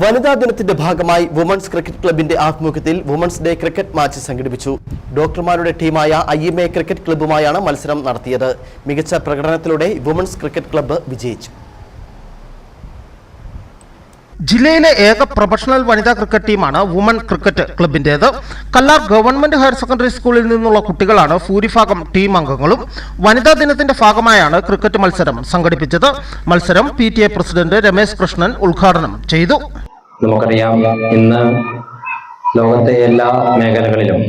വനിതാ ദിനത്തിന്റെ ഭാഗമായി വുമൺസ് ക്രിക്കറ്റ് ക്ലബിന്റെ ആഭിമുഖ്യത്തിൽ വുമൺസ് ഡേ ക്രിക്കറ്റ് മാച്ച് സംഘടിപ്പിച്ചു. ഡോക്ടർമാരുടെ ടീമായ ഐ എം എ ക്രിക്കറ്റ് ക്ലബ്ബുമായാണ് മത്സരം നടത്തിയത്. മികച്ച പ്രകടനത്തിലൂടെ വുമൺസ് ക്രിക്കറ്റ് ക്ലബ്ബ് വിജയിച്ചു. ജില്ലയിലെ ഏക പ്രൊഫഷണൽ വനിതാ ക്രിക്കറ്റ് ടീമാണ് വുമൺ ക്രിക്കറ്റ് ക്ലബിന്റേത് കല്ലാർ ഗവൺമെന്റ് ഹയർ സെക്കൻഡറി സ്കൂളിൽ നിന്നുള്ള കുട്ടികളാണ് ഭൂരിഭാഗം ടീം അംഗങ്ങളും. വനിതാ ദിനത്തിന്റെ ഭാഗമായാണ് ക്രിക്കറ്റ് മത്സരം സംഘടിപ്പിച്ചത്. മത്സരം P T A president Ramesh Krishnan ഉദ്ഘാടനം ചെയ്തു. നമുക്കറിയാം ഇന്ന് ലോകത്തെ എല്ലാ മേഖലകളിലും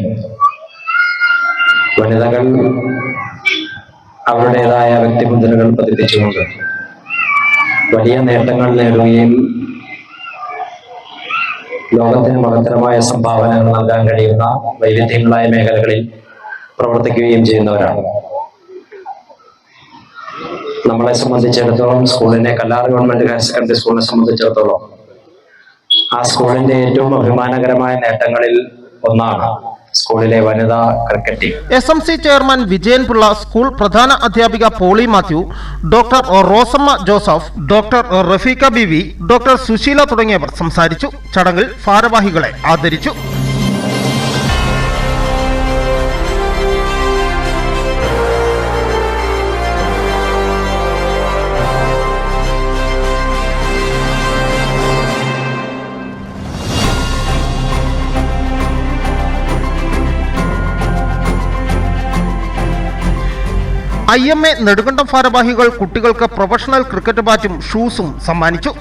വനിതകൾ അവരുടേതായ വ്യക്തിമുദ്രകൾ പതിപ്പിച്ചുകൊണ്ട് വലിയ നേട്ടങ്ങൾ നേടുകയും ലോകത്തിന് മഹത്തരമായ സംഭാവനകൾ നൽകാൻ കഴിയുന്ന വൈവിധ്യങ്ങളായ മേഖലകളിൽ പ്രവർത്തിക്കുകയും ചെയ്യുന്നവരാണ്. നമ്മളെ സംബന്ധിച്ചിടത്തോളം സ്കൂളിനെ കല്ലാർ ഗവൺമെന്റ് ഹയർ സെക്കൻഡറി സ്കൂളിനെ സംബന്ധിച്ചിടത്തോളം ആ സ്കൂളിന്റെ ഏറ്റവും അഭിമാനകരമായ നേട്ടങ്ങളിൽ ഒന്നാണ് സ്കൂളിലെ വനിതാ cricket team. S M C chairman Vijayan Pillai school പ്രധാന അധ്യാപിക Poly Mathew doctor Rosamma Joseph doctor Rafeeqa Beevi doctor Susheela തുടങ്ങിയവർ സംസാരിച്ചു. ചടങ്ങിൽ ഭാരവാഹികളെ ആദരിച്ചു. ഐ എം എ നെടുകണ്ടം ഭാരവാഹികൾ കുട്ടികൾക്ക് പ്രൊഫഷണൽ ക്രിക്കറ്റ് ബാറ്റും ഷൂസും സമ്മാനിച്ചു.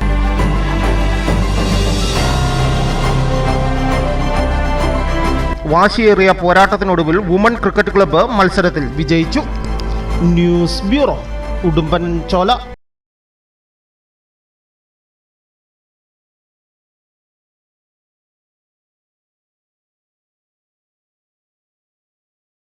വാശിയേറിയ പോരാട്ടത്തിനൊടുവിൽ വുമൺ ക്രിക്കറ്റ് ക്ലബ്ബ് മത്സരത്തിൽ വിജയിച്ചു. ന്യൂസ് ബ്യൂറോ ഉടുമ്പൻ ചോല